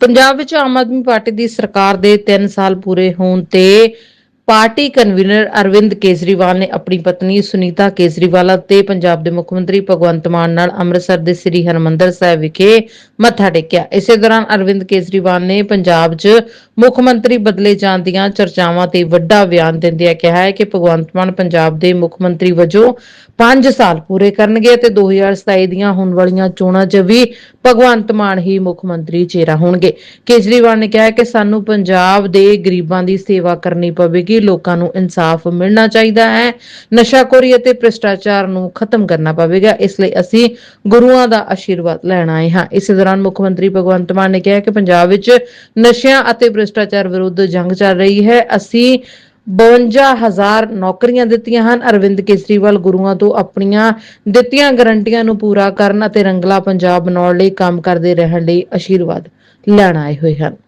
ਪੰਜਾਬ ਵਿੱਚ ਆਮ ਆਦਮੀ ਪਾਰਟੀ ਦੀ ਸਰਕਾਰ ਦੇ 3 ਸਾਲ ਪੂਰੇ ਹੋਣ ਤੇ ਪਾਰਟੀ ਕਨਵੀਨਰ ਅਰਵਿੰਦ ਕੇਜਰੀਵਾਲ ਨੇ ਆਪਣੀ ਪਤਨੀ ਸੁਨੀਤਾ ਕੇਜਰੀਵਾਲ ਅਤੇ ਪੰਜਾਬ ਦੇ ਮੁੱਖ ਮੰਤਰੀ ਭਗਵੰਤ ਮਾਨ ਨਾਲ ਅੰਮ੍ਰਿਤਸਰ ਦੇ ਸ੍ਰੀ ਹਰਮੰਦਰ ਸਾਹਿਬ ਵਿਖੇ ਮੱਥਾ ਟੇਕਿਆ। ਇਸੇ ਦੌਰਾਨ ਅਰਵਿੰਦ ਕੇਜਰੀਵਾਲ ਨੇ ਪੰਜਾਬ 'ਚ ਮੁੱਖ ਮੰਤਰੀ ਬਦਲੇ ਜਾਣ ਦੀਆਂ ਚਰਚਾਵਾਂ ਤੇ ਵੱਡਾ ਬਿਆਨ ਦਿੰਦਿਆਂ ਕਿਹਾ ਹੈ ਕਿ ਭਗਵੰਤ ਮਾਨ ਪੰਜਾਬ ਦੇ ਮੁੱਖ ਮੰਤਰੀ ਵਜੋਂ 5 ਸਾਲ ਪੂਰੇ ਕਰਨਗੇ ਤੇ 2027 ਦੀਆਂ ਹੋਣ ਵਾਲੀਆਂ ਚੋਣਾਂ 'ਚ ਵੀ ਭਗਵੰਤ ਮਾਨ ਹੀ ਮੁੱਖ ਮੰਤਰੀ ਚਿਹਰਾ ਹੋਣਗੇ। ਕੇਜਰੀਵਾਲ ਨੇ ਕਿਹਾ ਕਿ ਸਾਨੂੰ ਪੰਜਾਬ ਦੇ ਗਰੀਬਾਂ ਦੀ ਸੇਵਾ ਕਰਨੀ ਪਵੇਗੀ ਲੋਕਾਂ ਨੂੰ ਇਨਸਾਫ ਮਿਲਣਾ ਚਾਹੀਦਾ ਹੈ। ਨਸ਼ਾਖੋਰੀ ਅਤੇ ਭ੍ਰਿਸ਼ਟਾਚਾਰ ਨੂੰ ਖਤਮ ਕਰਨਾ ਪਵੇਗਾ। ਇਸ ਲਈ ਅਸੀਂ ਗੁਰੂਆਂ ਦਾ ਆਸ਼ੀਰਵਾਦ ਲੈਣ ਆਏ ਹਾਂ। ਇਸੇ ਦੌਰਾਨ ਮੁੱਖ ਮੰਤਰੀ ਭਗਵੰਤ ਮਾਨ ਨੇ ਕਿਹਾ ਕਿ ਪੰਜਾਬ ਵਿੱਚ ਨਸ਼ਿਆਂ ਅਤੇ ਭ੍ਰਿਸ਼ਟਾਚਾਰ ਵਿਰੁੱਧ ਜੰਗ ਚੱਲ ਰਹੀ ਹੈ। ਅਸੀਂ 52000 ਨੌਕਰੀਆਂ ਦਿੱਤੀਆਂ ਹਨ। ਅਰਵਿੰਦ ਕੇਜਰੀਵਾਲ ਗੁਰੂਆਂ ਤੋਂ ਆਪਣੀਆਂ ਦਿੱਤੀਆਂ ਗਰੰਟੀਆਂ ਨੂੰ ਪੂਰਾ ਕਰਨ ਅਤੇ ਰੰਗਲਾ ਪੰਜਾਬ ਬਣਾਉਣ ਲਈ ਕੰਮ ਕਰਦੇ ਰਹਿਣ ਲਈ ਆਸ਼ੀਰਵਾਦ ਲੈਣ ਆਏ ਹੋਏ ਹਨ।